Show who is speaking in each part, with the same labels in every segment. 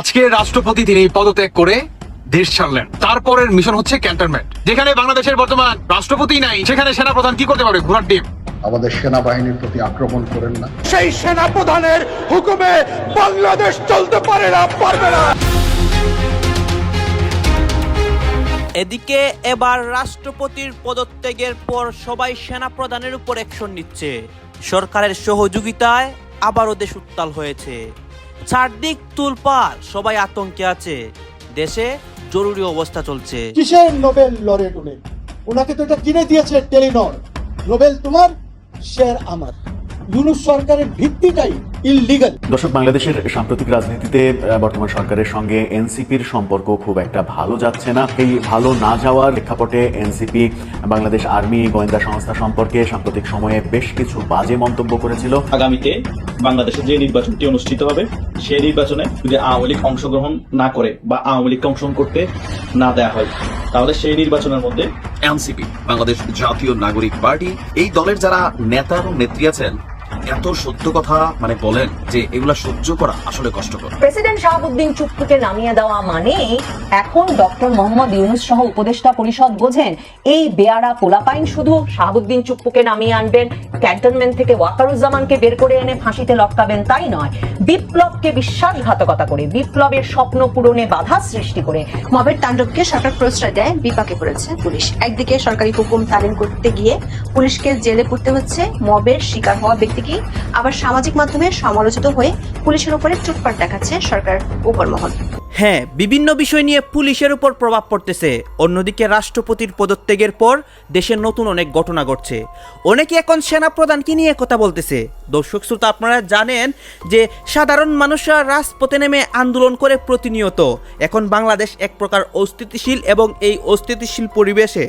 Speaker 1: আজকে রাষ্ট্রপতি তিনি পদত্যাগ করে দেশ ছাড়লেন। তারপরের মিশন হচ্ছে ক্যান্টনমেন্ট যেখানে বাংলাদেশের বর্তমান রাষ্ট্রপতি নাই সেখানে সেনাপ্রধান কি করতে পারবে? ঘোড়ার ডিম।
Speaker 2: আমাদের সেনাবাহিনীর প্রতি আক্রমণ করেন না।
Speaker 3: সেই সেনা প্রধানের হুকুমে বাংলাদেশ চলতে পারে না পারবে না।
Speaker 4: এদিকে এবার রাষ্ট্রপতির পদত্যাগের পর সবাই সেনা প্রধানের উপর অ্যাকশন নিচ্ছে। সরকারের সহযোগিতায় আবারও দেশ উত্তাল হয়েছে। চারদিক তুলপার সবাই আতঙ্কে আছে। দেশে জরুরি অবস্থা চলছে।
Speaker 5: কিসের নোবেল লরেট উনি ওনাকে তো এটা কিনে দিয়েছে টেলিনর। নোবেল তোমার, শেয়ার আমার। ইউনুস সরকারের ভিত্তিটাই ইললিগাল
Speaker 6: দর্শক বাংলাদেশের সাম্প্রতিক রাজনীতিতে বর্তমান সরকারের সঙ্গে এনসিপির সম্পর্ক খুব একটা ভালো যাচ্ছে না। এই ভালো না যাওয়ার প্রেক্ষাপটে এনসিপি বাংলাদেশ আর্মি গোয়েন্দা সংস্থা সম্পর্কে সাম্প্রতিক সময়ে বেশ কিছু বাজে মন্তব্য করেছিল।
Speaker 7: আগামীতে বাংলাদেশে যে নির্বাচনটি অনুষ্ঠিত হবে সেই নির্বাচনে যদি আওয়ামী লীগ অংশগ্রহণ না করে বা আওয়ামী লীগকে অংশগ্রহণ করতে না দেওয়া হয় তাহলে সেই নির্বাচনের মধ্যে
Speaker 8: এনসিপি বাংলাদেশ জাতীয় নাগরিক পার্টি এই দলের যারা নেতা এবং নেত্রী আছেন এত সত্য কথা মানে বলেন যে এগুলা সহ্য করা আসলে কষ্টকর।
Speaker 9: প্রেসিডেন্ট শাহাবুদ্দিন চুপ্পুকে নামিয়ে দেওয়া মানে এখন ডক্টর মোহাম্মদ ইউনুস সহ উপদেষ্টা পরিষদ বোঝেন এই বেয়ারা পোলাপাইন শুধু শাহাবুদ্দিন চুপ্পুকে নামিয়ে আনবেন ক্যান্টনমেন্ট থেকে ওয়াকারুজ্জামানকে বের করে এনে ফাঁসিতে লটকাবেন তাই নয়। বিপ্লবকে বিশ্বাসঘাতকতা করে বিপ্লবের স্বপ্ন পূরণে বাধা সৃষ্টি করে।
Speaker 10: মবের তাণ্ডবকে সরকার প্রশ্রয় দেয় বিপাকে পড়েছে পুলিশ। একদিকে সরকারি হুকুম তালিম করতে গিয়ে পুলিশকে জেলে পড়তে হচ্ছে মবের শিকার হওয়া ব্যক্তিকে আবার সামাজিক মাধ্যমে সমালোচিত হয়ে পুলিশের উপরে চুটপাট দেখাচ্ছে সরকার উপরমহল।
Speaker 4: হ্যাঁ বিভিন্ন বিষয় নিয়ে পুলিশের উপর প্রভাব পড়তেছে। অন্যদিকে রাষ্ট্রপতির পদত্যাগের পর দেশের নতুন অনেক ঘটনা ঘটছে। অনেকে এখন সেনা সেনাপ্রধানকে নিয়ে কথা বলতেছে। দর্শক শ্রোতা, আপনারা জানেন যে সাধারণ মানুষরা রাজপথে নেমে আন্দোলন করে প্রতিনিয়ত। এখন বাংলাদেশ এক প্রকার অস্থিতিশীল এবং এই অস্থিতিশীল পরিবেশে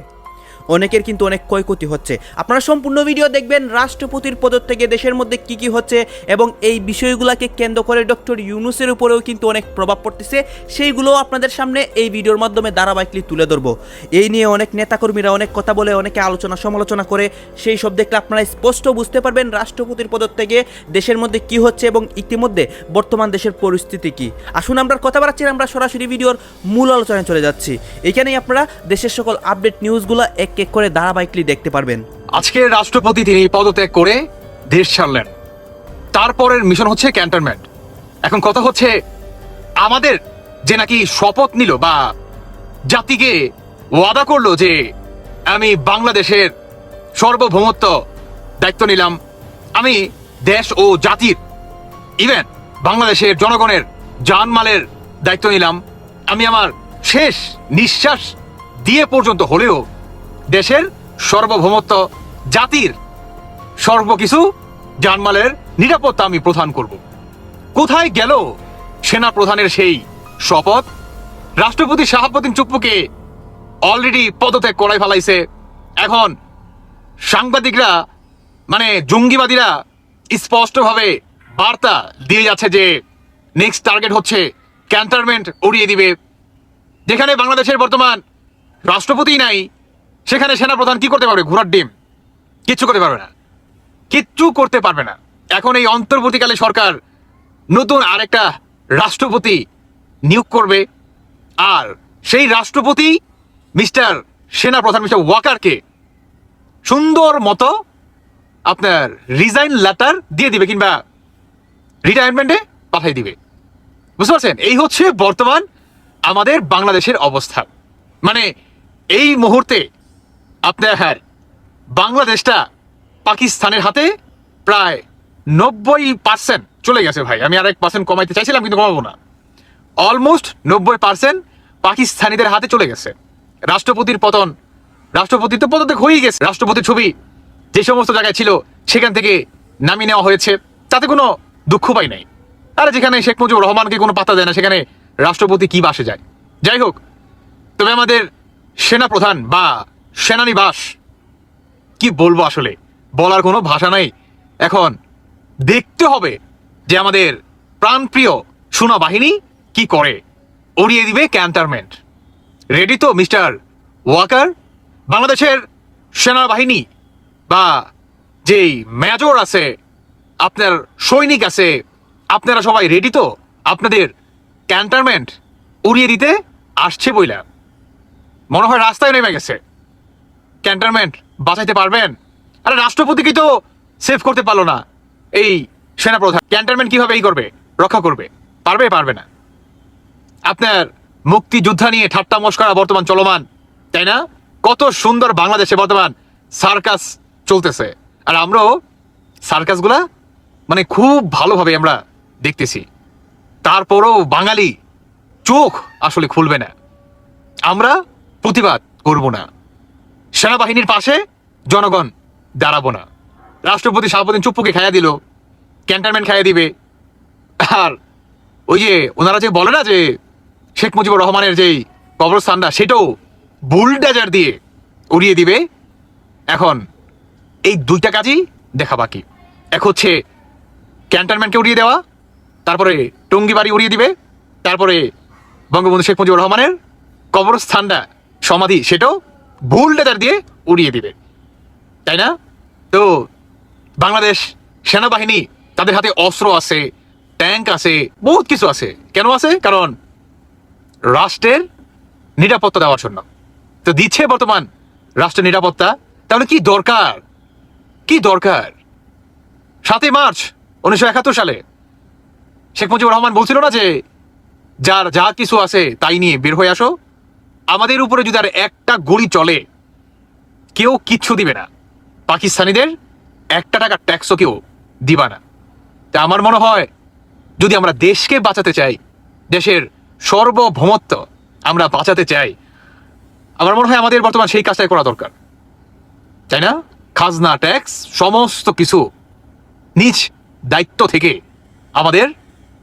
Speaker 4: অনেকের কিন্তু অনেক ক্ষয়ক্ষতি হচ্ছে। আপনারা সম্পূর্ণ ভিডিও দেখবেন রাষ্ট্রপতির পদত্যাগে দেশের মধ্যে কি কি হচ্ছে এবং এই বিষয়গুলোকে কেন্দ্র করে ডক্টর ইউনুসের উপরেও কিন্তু অনেক প্রভাব পড়তেছে। সেইগুলো আপনাদের সামনে এই ভিডিওর মাধ্যমে ধারাবাহিকলি তুলে ধরবো। এই নিয়ে অনেক নেতাকর্মীরা অনেক কথা বলে, অনেকে আলোচনা সমালোচনা করে, সেই সব দেখলে আপনারা স্পষ্ট বুঝতে পারবেন রাষ্ট্রপতির পদত্যাগে দেশের মধ্যে কি হচ্ছে এবং ইতিমধ্যে বর্তমান দেশের পরিস্থিতি কি। আসুন আমরা কথা বাড়াচ্ছি, আমরা সরাসরি ভিডিওর মূল আলোচনায় চলে যাচ্ছি। এখানেই আপনারা দেশের সকল আপডেট নিউজগুলো এক এক করে ধারাবাহিকলি দেখতে পারবেন।
Speaker 1: আজকে রাষ্ট্রপতি তিনি পদত্যাগ করে দেশ ছাড়লেন। তারপরের মিশন হচ্ছে ক্যান্টনমেন্ট। এখন কথা হচ্ছে, আমাদের যে নাকি শপথ নিল বা জাতিকে ওয়াদা করল যে আমি বাংলাদেশের সার্বভৌমত্ব দায়িত্ব নিলাম, আমি দেশ ও জাতির ইভেন বাংলাদেশের জনগণের জানমালের দায়িত্ব নিলাম, আমি আমার শেষ নিঃশ্বাস দিয়ে পর্যন্ত হলেও দেশের সর্বভৌমত্ব জাতির সর্বকিছু জানমালের নিরাপত্তা আমি প্রদান করব। কোথায় গেল সেনা প্রধানের সেই শপথ? রাষ্ট্রপতি শাহাবুদ্দিন চুপ্পুকে অলরেডি পদত্যাগ করাই ফেলাইছে। এখন সাংবাদিকরা মানে জঙ্গিবাদীরা স্পষ্টভাবে বার্তা দিয়ে যাচ্ছে যে নেক্সট টার্গেট হচ্ছে ক্যান্টনমেন্ট উড়িয়ে দিবে। যেখানে বাংলাদেশের বর্তমান রাষ্ট্রপতি নাই সেখানে সেনাপ্রধান কি করতে পারবে? ঘোড়ার ডিম। কিচ্ছু করতে পারবে না। কিচ্ছু করতে পারবে না। এখন এই অন্তর্বর্তীকালে সরকার নতুন আরেকটা রাষ্ট্রপতি নিয়োগ করবে। আর সেই রাষ্ট্রপতি মিস্টার সেনাপ্রধান মিস্টার ওয়াকারকে সুন্দর মতো আপনার রিজাইন লেটার দিয়ে দিবে কিংবা রিটায়ারমেন্টে পাঠিয়ে দিবে। বুঝতে পারছেন? এই হচ্ছে বর্তমান আমাদের বাংলাদেশের অবস্থা। মানে এই মুহূর্তে আপনার হ্যাঁ বাংলাদেশটা পাকিস্তানের হাতে প্রায় নব্বই পার্সেন্ট চলে গেছে ভাই। আমি আর এক পার্সেন্ট কমাইতে চাইছিলাম, কিন্তু কমাবো না। অলমোস্ট নব্বই পার্সেন্ট পাকিস্তানিদের হাতে চলে গেছে। রাষ্ট্রপতির পতন রাষ্ট্রপতি তো পদত্যাগ হয়েই গেছে। রাষ্ট্রপতির ছবি যে সমস্ত জায়গায় ছিল, সেখান থেকে নামিয়ে নেওয়া হয়েছে। তাতে কোনো দুঃখ পাই নাই। আর যেখানে শেখ মুজিবুর রহমানকে কোনো পাত্তা দেয় না, সেখানে রাষ্ট্রপতি কি বাসে যায়। যাই হোক, তবে আমাদের সেনা প্রধান বা সেনানিবাস। কি বলব আসলে? বলার কোনো ভাষা নাই। এখন দেখতে হবে যে আমাদের প্রাণপ্রিয় সোনা বাহিনী কি করে। উড়িয়ে দিবে ক্যান্টারমেন্ট রেডি তো, মিস্টার ওয়াকার? বাংলাদেশের সেনাবাহিনী বা যেই মেজর আছে, আপনার সৈনিক আছে, আপনারা সবাই রেডি তো? আপনাদের ক্যান্টনমেন্ট উড়িয়ে দিতে আসছে বইলা। মনে হয় রাস্তায় নেমে গেছে। ক্যান্টনমেন্ট বাঁচাইতে পারবেন? আরে রাষ্ট্রপতিকে তো সেভ করতে পারল না। এই সেনাপ্রধান, ক্যান্টনমেন্ট কীভাবে এই করবে? রক্ষা করবে? পারবে পারবে না। আপনার মুক্তিযোদ্ধা নিয়ে ঠাট্টা মস্করা বর্তমান চলমান, তাই না? কত সুন্দর বাংলাদেশে বর্তমান সার্কাস চলতেছে। আর আমরাও সার্কাসগুলা মানে খুব ভালোভাবে আমরা দেখতেছি। তারপরও বাঙালি চোখ আসলে খুলবে না। আমরা প্রতিবাদ করব না। সেনাবাহিনীর পাশে জনগণ দাঁড়াবো না। রাষ্ট্রপতি শাহবুদ্দিন চুপ্পুকে খাইয়া দিল, ক্যান্টনমেন্ট খাইয়া দিবে। আর ওই যে ওনারা যে বলে না যে শেখ মুজিবুর রহমানের যেই কবরস্থানটা, সেটাও বুলডাজার দিয়ে উড়িয়ে দিবে। এখন এই দুইটা কাজই দেখা বাকি। এক হচ্ছে ক্যান্টনমেন্টকে উড়িয়ে দেওয়া, তারপরে টঙ্গিবাড়ি উড়িয়ে দিবে, তারপরে বঙ্গবন্ধু শেখ মুজিবুর রহমানের কবরস্থানটা সমাধি, সেটাও বুলডাজার দিয়ে উড়িয়ে দিবে। তাই না? তো বাংলাদেশ সেনাবাহিনী তাদের হাতে অস্ত্র আছে, ট্যাঙ্ক আছে, বহুত কিছু আছে। কেন আছে? কারণ রাষ্ট্রের নিরাপত্তা দেওয়ার জন্য। তো দিচ্ছে বর্তমান রাষ্ট্রের নিরাপত্তা। তাহলে কি দরকার? কি দরকার? সাতই মার্চ উনিশশো একাত্তর সালে শেখ মুজিবুর রহমান বলছিল না যে, যার যা কিছু আছে তাই নিয়ে বের হয়ে আসো। আমাদের উপরে যদি আর একটা গুলি চলে, কেউ কিচ্ছু দিবে না। পাকিস্তানিদের একটা টাকা ট্যাক্সও কেউ দিবা না। তা আমার মনে হয়, যদি আমরা দেশকে বাঁচাতে চাই, দেশের সর্বভৌমত্ব আমরা বাঁচাতে চাই, আমার মনে হয় আমাদের বর্তমান সেই কাজটাই করা দরকার। তাই না? খাজনা, ট্যাক্স, সমস্ত কিছু নিজ দায়িত্ব থেকে আমাদের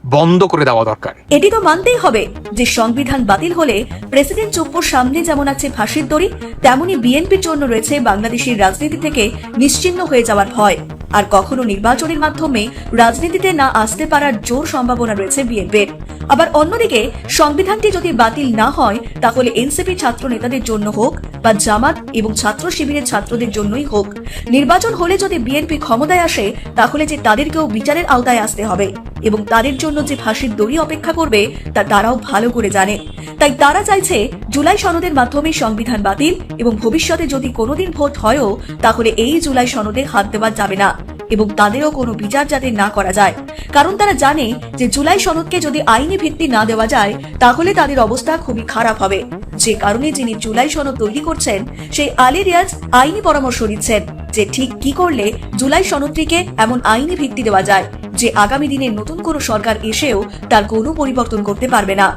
Speaker 1: বন্ধ করে দেওয়া দরকার।
Speaker 11: এটি তো মানতেই হবে যে সংবিধান বাতিল হলে প্রেসিডেন্ট চুপ্পুর সামনে যেমন আছে ফাঁসির দড়ি, তেমনি বিএনপির জন্য রয়েছে বাংলাদেশের রাজনীতি থেকে নিশ্চিহ্ন হয়ে যাওয়ার ভয়। আর কখনো নির্বাচনের মাধ্যমে রাজনীতিতে না আসতে পারার জোর সম্ভাবনা রয়েছে বিএনপির। আবার অন্যদিকে, সংবিধানটি যদি বাতিল না হয়, তাহলে এনসিপি ছাত্র নেতাদের জন্য হোক বা জামাত এবং ছাত্র শিবিরের ছাত্রদের জন্যই হোক। নির্বাচন হলে যদি বিএনপি ক্ষমতায় আসে, তাহলে যে তাদেরকেও বিচারের আওতায় আসতে হবে। এবং তাদের জন্য যে ফাঁসির দড়ি অপেক্ষা করবে, তা তারাও ভালো করে জানে। তাই তারা চাইছে জুলাই সনদের মাধ্যমে সংবিধান বাতিল এবং ভবিষ্যতে যদি কোনোদিন ভোট হয়ও, তাহলে এই জুলাই সনদে হাত দেওয়া যাবে না এবং তাদেরও কোনো বিচার যাতে না করা যায়। কারণ তারা জানে যে জুলাই সনদকে যদি আইনি ভিত্তি না দেওয়া যায়, তাহলে তাদের অবস্থা খুবই খারাপ হবে। যে কারণে যিনি জুলাই সনদ তৈরি করছেন, সেই আলী রিয়াজ আইনি পরামর্শ দিচ্ছেন যে ঠিক কি করলে জুলাই সনদটিকে এমন আইনি ভিত্তি দেওয়া যায়। যে আগামী দিনে নতুন কোনো সরকার এসেও তার কোনো পরিবর্তন করতে পারবে না।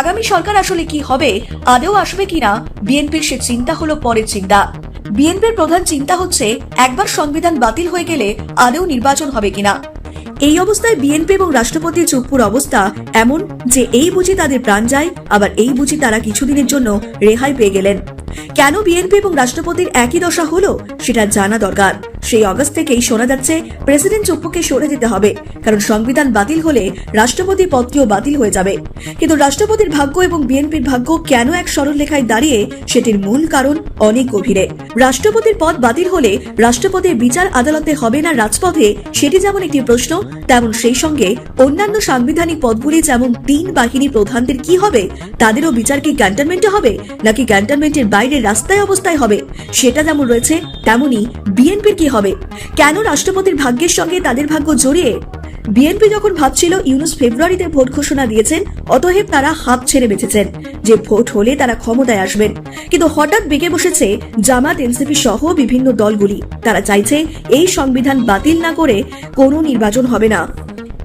Speaker 11: আগামী সরকার আসলে কি হবে আদেও আসবে কিনা, বিএনপির সে চিন্তা হলো পরের চিন্তা। বিএনপির প্রধান চিন্তা হচ্ছে, একবার সংবিধান বাতিল হয়ে গেলে আদেও নির্বাচন হবে কিনা। এই অবস্থায় বিএনপি এবং রাষ্ট্রপতি চুপ্পুর অবস্থা এমন যে এই বুঝি তাদের প্রাণ যায়, আবার এই বুঝি তারা কিছুদিনের জন্য রেহাই পেয়ে গেলেন। কেন বিএনপি এবং রাষ্ট্রপতির একই দশা হলো, সেটা জানা দরকার। সেই অগস্ট থেকেই শোনা যাচ্ছে প্রেসিডেন্ট চুপ্পুকে সরে যেতে হবে, কারণ সংবিধান বাতিল হলে রাষ্ট্রপতি পদটিও বাতিল হয়ে যাবে। কিন্তু রাষ্ট্রপতির ভাগ্য এবং বিএনপির ভাগ্য কেন এক সরল লেখায় দাঁড়িয়ে সেটির মূল কারণ অনেক গভীরে। রাষ্ট্রপতির পদ বাতিল হলে রাষ্ট্রপতির বিচার আদালতে হবে না রাজপথে সেটি যেমন একটি প্রশ্ন, তেমন সেই সঙ্গে অন্যান্য সাংবিধানিক পদগুলি যেমন তিন বাহিনী প্রধানদের কি হবে, তাদেরও বিচার কি ক্যান্টনমেন্টে হবে, নাকি ক্যান্টনমেন্টের বাইরে রাস্তায় অবস্থায় হবে, সেটা যেমন রয়েছে, তেমনি বিএনপির কি হবে। কেন রাষ্ট্রপতির ভাগ্যের সঙ্গে তাদের ভাগ্য জড়িয়ে? বিএনপি যখন ভাবছিল ইউনুস ফেব্রুয়ারিতে ভোট ঘোষণা দিয়েছেন, অতএব তারা হাত ছেড়ে বেঁচেছেন। যে ভোট হলে তারা ক্ষমতায় আসবেন। কিন্তু হঠাৎ বেগে বসেছে জামাত, এনসিপি সহ বিভিন্ন দলগুলি। তারা চাইছে এই সংবিধান বাতিল না করে কোনো নির্বাচন হবে না।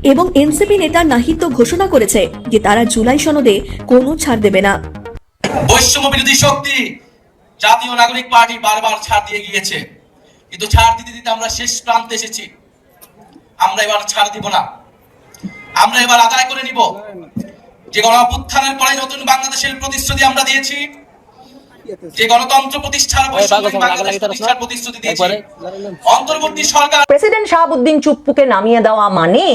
Speaker 11: এবং এনসিপি নেতা নাহিদ তো ঘোষণা করেছে যে তারা জুলাই সনদে কোনো ছাড় দেবে না।
Speaker 12: বৈষম্য বিরোধী শক্তি জাতীয় নাগরিক পার্টি বারবার ছাড় দিয়ে গিয়েছে। কিন্তু ছাড় দিতে দিতে আমরা শেষ প্রান্তে এসেছি। আমরা এবার ছাড় দিব না। আমরা এবার আদায় করে নিব। যে গণপুত্থানের পরে নতুন বাংলাদেশের প্রতিশ্রুতি আমরা দিয়েছি যে গণতন্ত্র প্রতিষ্ঠার প্রতিষ্ঠার প্রতিশ্রুতি দিয়েছি। অন্তর্বর্তী সরকার
Speaker 9: প্রেসিডেন্ট শাহাবুদ্দিন চুপ্পুকে নামিয়ে দেওয়া মানে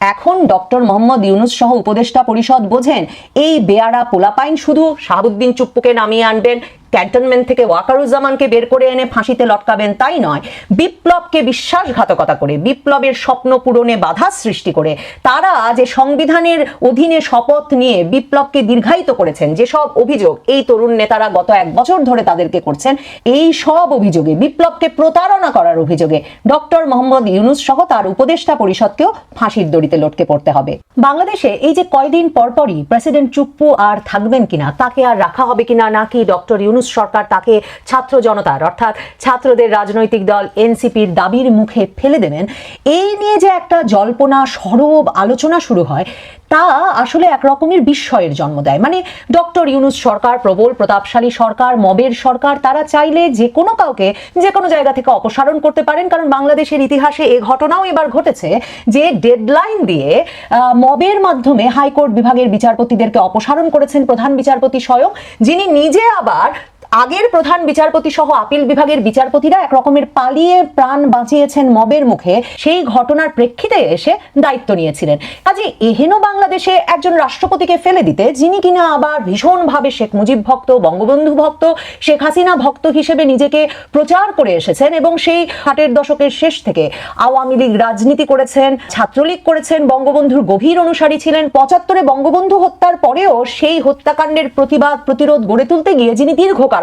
Speaker 9: এখন ডক্টর মোহাম্মদ ইউনুস সহ উপদেষ্টা পরিষদ বোঝেন, এই বেয়ারা পোলাপাইন শুধু শাহাবুদ্দিন চুপ্পুকে নামিয়ে আনবেন, ক্যান্টনমেন্ট থেকে ওয়াকারুজ্জামানকে বের করে এনে ফাঁসিতে লটকাবেন তাই নয়। বিপ্লবকে বিশ্বাসঘাতকতা করে, বিপ্লবের স্বপ্ন পূরণে বাধা সৃষ্টি করে। তারা যে সংবিধানের অধীনে শপথ নিয়ে বিপ্লবকে দীর্ঘায়িত করেছেন, যেসব অভিযোগ এই তরুণ নেতারা গত এক বছর ধরে তাদেরকে করছেন, এই সব অভিযোগে, বিপ্লবকে প্রতারণা করার অভিযোগে ডক্টর মোহাম্মদ ইউনুস সহ তার উপদেষ্টা পরিষদকেও ফাঁসির দড়িতে লটকে পড়তে হবে। বাংলাদেশে এই যে কয়দিন পরপরই প্রেসিডেন্ট চুপ্পু আর থাকবেন কিনা, তাকে আর রাখা হবে কিনা, নাকি ডক্টর ইউনুস সরকার তাকে ছাত্র জনতার, অর্থাৎ ছাত্রদের রাজনৈতিক দল এনসিপির দাবির মুখে ফেলে দেবেন, এই নিয়ে যে একটা জল্পনা, সরব আলোচনা শুরু হয় তা আসলে এক রকমের বিস্ময়ের জন্ম দেয়। মানে ডক্টর ইউনুস সরকার, প্রবল প্রতাপশালী সরকার, মবের সরকার, তারা চাইলে যে কোনো কাউকে যে কোনো জায়গা থেকে অপসারণ করতে পারেন। কারণ বাংলাদেশের ইতিহাসে এ ঘটনাও এবার ঘটেছে যে ডেডলাইন দিয়ে মবের মাধ্যমে হাইকোর্ট বিভাগের বিচারপতিদেরকে অপসারণ করেছেন প্রধান বিচারপতি স্বয়ং, যিনি নিজে আবার আগের প্রধান বিচারপতি সহ আপিল বিভাগের বিচারপতিরা এক রকমের পালিয়ে প্রাণ বাঁচিয়েছেন মবের মুখে, সেই ঘটনার প্রেক্ষিতে এসে দায়িত্ব নিয়েছিলেন। কাজে এহেন বাংলাদেশে একজন রাষ্ট্রপতিকে ফেলে দিতে, যিনি কিনা আবার ভীষণভাবে শেখ মুজিব ভক্ত, বঙ্গবন্ধু ভক্ত, শেখ হাসিনা ভক্ত হিসেবে নিজেকে প্রচার করে এসেছেন এবং সেই ষাটের দশকের শেষ থেকে আওয়ামী লীগ রাজনীতি করেছেন, ছাত্রলীগ করেছেন, বঙ্গবন্ধুর গভীর অনুসারী ছিলেন, পঁচাত্তরে বঙ্গবন্ধু হত্যার পরেও সেই হত্যাকাণ্ডের প্রতিবাদ, প্রতিরোধ গড়ে তুলতে গিয়ে যিনি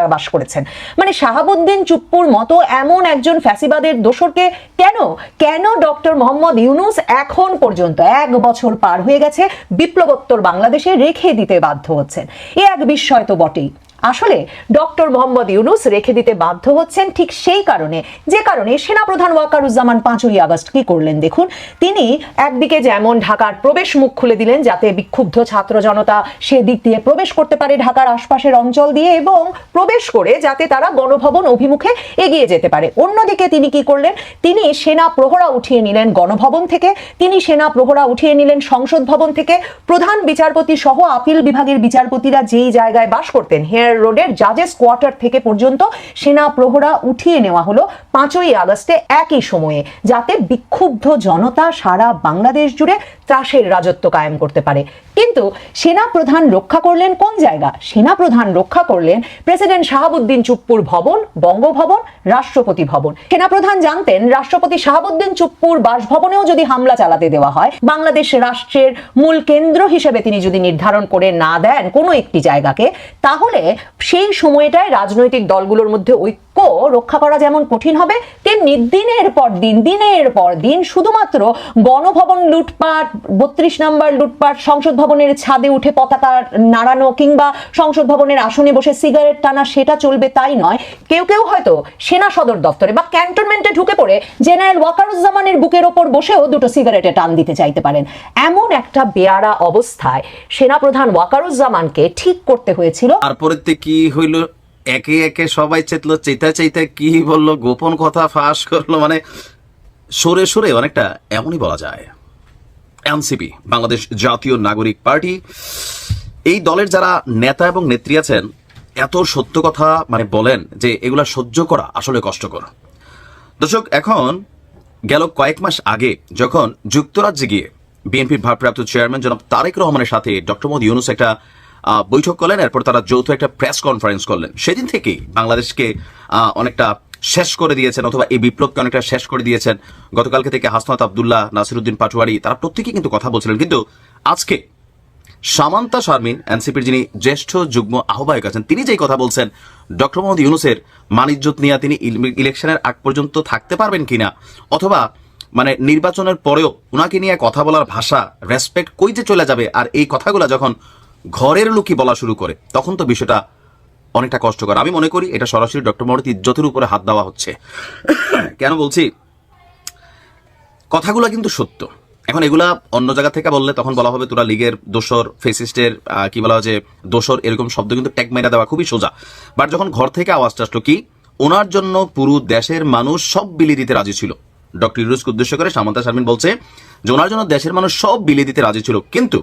Speaker 9: কারাবাস করেছেন। মানে শাহাবুদ্দিন চুপ্পুর মতো এমন একজন ফ্যাসিবাদের দোষরকে কেন? কেন ডক্টর মোহাম্মদ ইউনুস এখন পর্যন্ত এক বছর পার হয়ে গেছে বিপ্লবোত্তর বাংলাদেশে রেখে দিতে বাধ্য হচ্ছেন? এ এক বিস্ময় তো বটেই। আসলে ডক্টর মোহাম্মদ ইউনুস রেখে দিতে বাধ্য হচ্ছেন ঠিক সেই কারণে, যে কারণে সেনাপ্রধান ওয়াকারুজ্জামান পাঁচই আগস্ট কি করলেন দেখুন। তিনি একদিকে যেমন ঢাকার প্রবেশ মুখ খুলে দিলেন যাতে বিক্ষুব্ধ ছাত্র জনতা সে দিক দিয়ে প্রবেশ করতে পারে ঢাকার আশপাশের অঞ্চল দিয়ে এবং প্রবেশ করে যাতে তারা গণভবন অভিমুখে এগিয়ে যেতে পারে। অন্যদিকে তিনি কি করলেন? তিনি সেনা প্রহরা উঠিয়ে নিলেন গণভবন থেকে, তিনি সেনা প্রহরা উঠিয়ে নিলেন সংসদ ভবন থেকে। প্রধান বিচারপতি সহ আপিল বিভাগের বিচারপতিরা যেই জায়গায় বাস করতেন, হেয়ার রোডের জাজেস কোয়ার্টার থেকে পর্যন্ত সেনা প্রহরা উঠিয়ে নেওয়া হলো পাঁচই আগস্টে একই সময়ে, যাতে বিক্ষুব্ধ জনতা সারা বাংলাদেশ জুড়ে ত্রাসের রাজত্ব কায়েম করতে পারে। কিন্তু সেনা প্রধান রক্ষা করলেন কোন জায়গা? সেনা প্রধান রক্ষা করলেন প্রেসিডেন্ট শাহাবুদ্দিন চুপ্পুর ভবন, বঙ্গভবন, রাষ্ট্রপতি ভবন। সেনাপ্রধান জানতেন রাষ্ট্রপতি শাহাবুদ্দিন চুপ্পুর বাসভবনেও যদি হামলা চালাতে দেওয়া হয়, বাংলাদেশ রাষ্ট্রের মূল কেন্দ্র হিসেবে তিনি যদি নির্ধারণ করে না দেন কোনো একটি জায়গাকে, তাহলে সেই সময়টায় রাজনৈতিক দলগুলোর মধ্যে ঐক্য রক্ষা করা যেমন কঠিন হবে, তেমনি দিনের পর দিন, দিনের পর দিন শুধুমাত্র গণভবন লুটপাট, বত্রিশ নাম্বার লুটপাট, সংসদ ভবনের ছাদে উঠে পতাকা নাড়ানো কিংবা সংসদ ভবনের আসনে বসে সিগারেট টানা, সেটা চলবে তাই নয়। কেউ কেউ হয়তো সেনা সদর দপ্তরে বা ক্যান্টনমেন্টে ঢুকে পড়ে জেনারেল ওয়াকারুজ্জামানের বুকের ওপর বসেও দুটো সিগারেটে টান দিতে চাইতে পারেন। এমন একটা বেয়ারা অবস্থায় সেনাপ্রধান ওয়াকারুজ্জামানকে ঠিক করতে হয়েছিল।
Speaker 8: তারপরে কি হইল? একে একে সবাই চেতলো চেতা চেতা কি বলল, গোপন কথা ফাঁস করল মানে সরে সরে অনেকটা এমনই বলা যায়। এনসিপি, বাংলাদেশ জাতীয় নাগরিক পার্টি। এই দলের যারা নেতা এবং নেত্রী আছেন, এত সত্য কথা মানে বলেন যে এগুলা সহ্য করা আসলে কষ্টকর। দর্শক, এখন গেল কয়েক মাস আগে যখন যুক্তরাজ্যে গিয়ে বিএনপির ভারপ্রাপ্ত চেয়ারম্যান জনাব তারেক রহমানের সাথে ডক্টর মোদী ইউনুস একটা বৈঠক করলেন, এরপর তারা যৌথ একটা প্রেস কনফারেন্স করলেন। সেদিন থেকেই বাংলাদেশকে অনেকটা শেষ করে দিয়েছেন, অথবা এই বিপ্লবকে অনেকটা শেষ করে দিয়েছেন। গতকালকে থেকে হাসনাত আবদুল্লাহ, নাসিরুদ্দিন পাটোয়ারি, তারা প্রত্যেকেই কিন্তু কথা বলছিলেন। কিন্তু আজকে সামান্তা শারমিন, এনসিপির যিনি জ্যেষ্ঠ যুগ্ম আহ্বায়ক আছেন, তিনি যেই কথা বলছেন, ডক্টর মোহাম্মদ ইউনুসের মানিজ্যত নিয়ে তিনি ইলেকশনের আগ পর্যন্ত থাকতে পারবেন কিনা, অথবা মানে নির্বাচনের পরেও উনাকে নিয়ে কথা বলার ভাষা রেসপেক্ট কই যে চলে যাবে, আর এই কথাগুলো যখন ঘরের লোকই বলা শুরু করে, তখন তো বিষয়টা অনেকটা কষ্টকর। আমি মনে করি এটা সরাসরি ডক্টর মোহাম্মদ ইজ্জতের উপরে হাত দেওয়া হচ্ছে। কেন বলছি? কথাগুলো কিন্তু সত্য। এখন এগুলা অন্য জায়গা থেকে বললে তখন বলা হবে তোরা লীগের দোসর ফেসিস্টের কি বলা হয় যে দোসর এরকম শব্দ কিন্তু ট্যাগ মেরা দেওয়া খুবই সোজা। বাট যখন ঘর থেকে আওয়াজটা আসলো কি, ওনার জন্য পুরো দেশের মানুষ সব বিলি দিতে রাজি ছিল। ডক্টর ইউরুসকে উদ্দেশ্য করে সামন্তা শারমিন বলছে যে, ওনার জন্য দেশের মানুষ সব বিলি দিতে রাজি ছিল। কিন্তু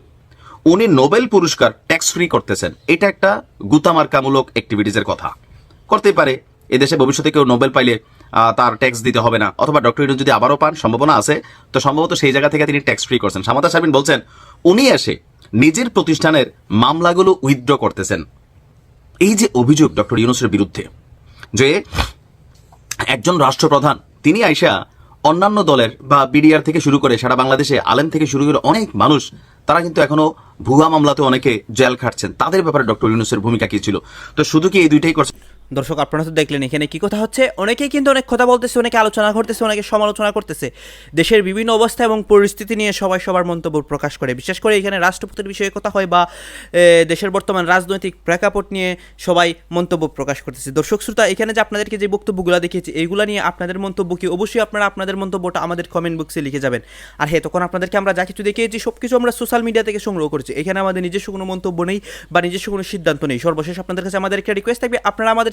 Speaker 8: উনি নোবেল পুরস্কার ট্যাক্স ফ্রি করতেছেন। এটা একটা গুতামার্কামূলক অ্যাক্টিভিটিজের কথা। করতেই পারে। এদেশে ভবিষ্যতে কেউ নোবেল পাইলে তার ট্যাক্স দিতে হবে না। অথবা ডক্টর ইউনুস যদি আবারও পান, সম্ভাবনা আছে। তো সম্ভবত সেই জায়গা থেকে তিনি ট্যাক্স ফ্রি করছেন। সামাতা সাবিন বলছেন, উনি এসে নিজের প্রতিষ্ঠানের মামলাগুলো উইথড্র করতেছেন। এই যে অভিযোগ ডক্টর ইউনুসের বিরুদ্ধে, যে একজন রাষ্ট্রপ্রধান, তিনি আইসা অন্যান্য দলের বা বিডিআর থেকে শুরু করে সারা বাংলাদেশে, আলেম থেকে শুরু করে অনেক মানুষ তারা কিন্তু এখনও ভুয়া মামলাতে অনেকে জেল খাটছেন। তাদের ব্যাপারে ডক্টর ইউনুসের ভূমিকা কি ছিল? তো শুধু কি এই দুইটাই করছে?
Speaker 4: দর্শক, আপনারা তো দেখলেন এখানে কি কথা হচ্ছে। অনেকেই কিন্তু অনেক কথা বলতেছে, অনেকে আলোচনা করতেছে, অনেকে সমালোচনা করতেছে। দেশের বিভিন্ন অবস্থা এবং পরিস্থিতি নিয়ে সবাই সবার মন্তব্য প্রকাশ করে। বিশেষ করে এখানে রাষ্ট্রপতির বিষয়ে কথা হয় বা দেশের বর্তমান রাজনৈতিক প্রেক্ষাপট নিয়ে সবাই মন্তব্য প্রকাশ করতেছে। দর্শক, শ্রোতা, এখানে যে আপনাদেরকে যে বক্তব্যগুলো দেখিয়েছি এইগুলো নিয়ে আপনাদের মন্তব্য কি? অবশ্যই আপনারা আপনাদের মন্তব্যটা আমাদের কমেন্ট বক্সে লিখে যাবেন। আর হ্যাঁ তখন আপনাদেরকে আমরা যা কিছু দেখিয়েছি সব কিছু আমরা সোশ্যাল মিডিয়া থেকে সংগ্রহ করেছি। এখানে আমাদের নিজস্ব কোনো মন্তব্য নেই বা নিজস্ব কোনো সিদ্ধান্ত নেই। সর্বশেষ আপনাদের কাছে আমাদের একটা রিকোয়েস্ট থাকবে। আপনারা আমাদের